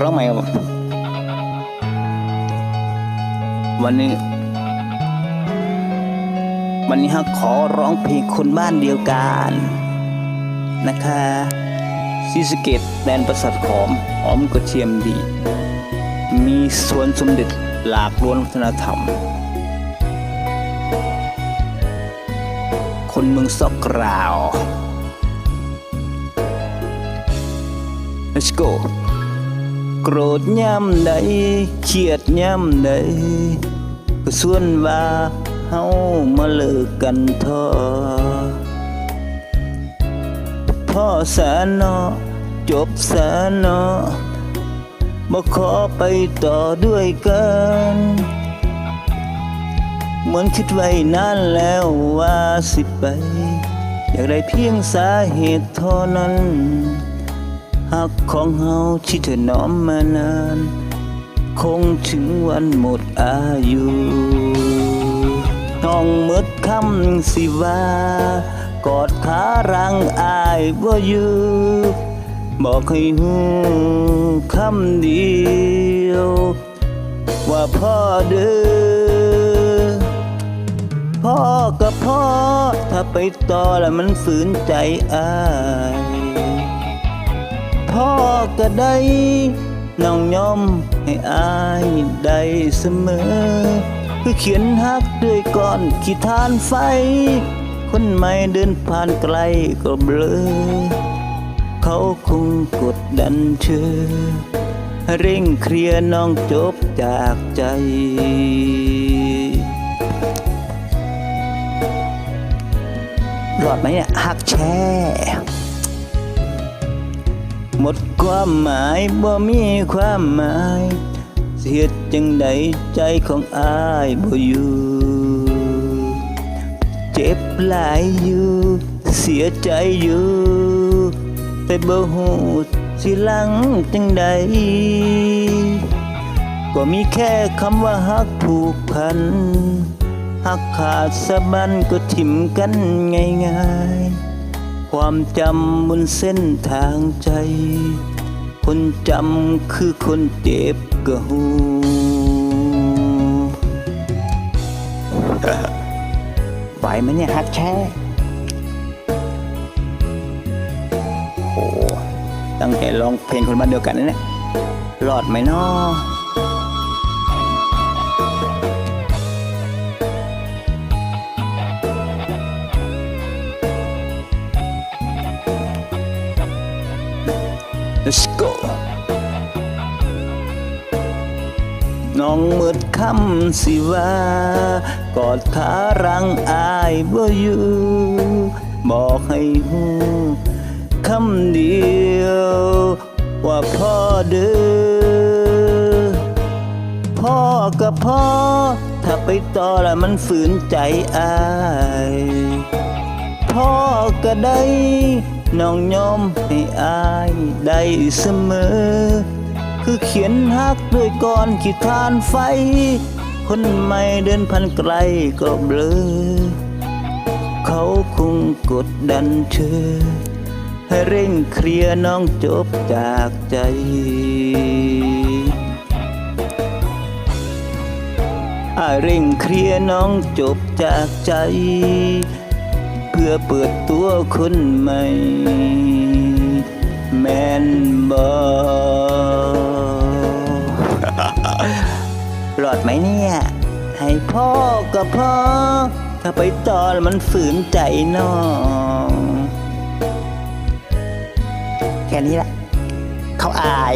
ร้องใหม่ครับวันนี้ วันนี้ฮะขอร้องเพลงคนบ้านเดียวกัน นะคะซีสเกตแดนประสัดขอมหอมกระเทียมดี มีสวนสมเด็จหลากล้วนวัฒนธรรม คนเมืองซอกกราว Let's go โกรธย่ำใดเครียดย่ำใดก็ส่วนว่าเฮามาเลิกกันทอพ่อสาเนาะจบสาเนาะบ่ขอไปต่อด้วยกันเหมือนคิดไว้นานแล้วว่าสิไป อยากได้เพียงสาเหตุเท่านั้น หักของเฮาที่เธอน้อมมานาน คงถึงวันหมดอายุน้องหมดคำสิว่า กอดขารังอายบ่อยู่บอกให้หูคำเดียว ว่าพ่อเด้อพ่อกับพ่อ ถ้าไปต่อแล้วมันฝืนใจอาย พ่อก็ได้น้องยอมให้อายได้เสมอ คือเขียนฮักด้วยก้อนขีทานไฟ คนใหม่เดินผ่านไกลก็เบลอ เขาคงกดดันเธอเร่งเคลียร์น้องจบจากใจรอดไหมเนี่ยหักแช่ หมดความหมายบ่มีความหมายเสียจังใดใจของอายบ่อยู่เจ็บหลายอยู่เสียใจอยู่แต่บ่ฮู้สิหลังจังใดก็มีแค่คำว่าฮักผูกพันหักขาดสะบันก็ถิ่มกันง่ายๆ ความจำบนเส้นทางใจ คนจำคือคนเจ็บก็หูไหวไหมเนี่ยฮักแช่โอ้ตั้งใจร้องเพลงคนบ้านเดียวกันนะเนี่ยรอดไหมนาะ Let's go น้องมืดคำสิว่า กอดขารังอายบ่อยู่บอกให้หูคำเดียว ว่าพ่อเด้อพ่อกับพ่อ ถ้าไปต่อแล้วมันฝืนใจอาย พ่อก็ได้ น้องยอมให้อายได้เสมอ คือเขียนฮักด้วยก้อนขีดทานไฟ คนใหม่เดินพันไกลก็เบลอ เขาคงกดดันเธอ ให้เร่งเคลียร์น้องจบจากใจอาเร่งเคลียร์น้องจบจากใจ อเปิดตัวคนใหม่ แมนบอรอดไหมเนี่ย ให้พ่อกับพ่อ ถ้าไปตอแล้วมันฝืนใจน้องแค่นี้แหละเขาอาย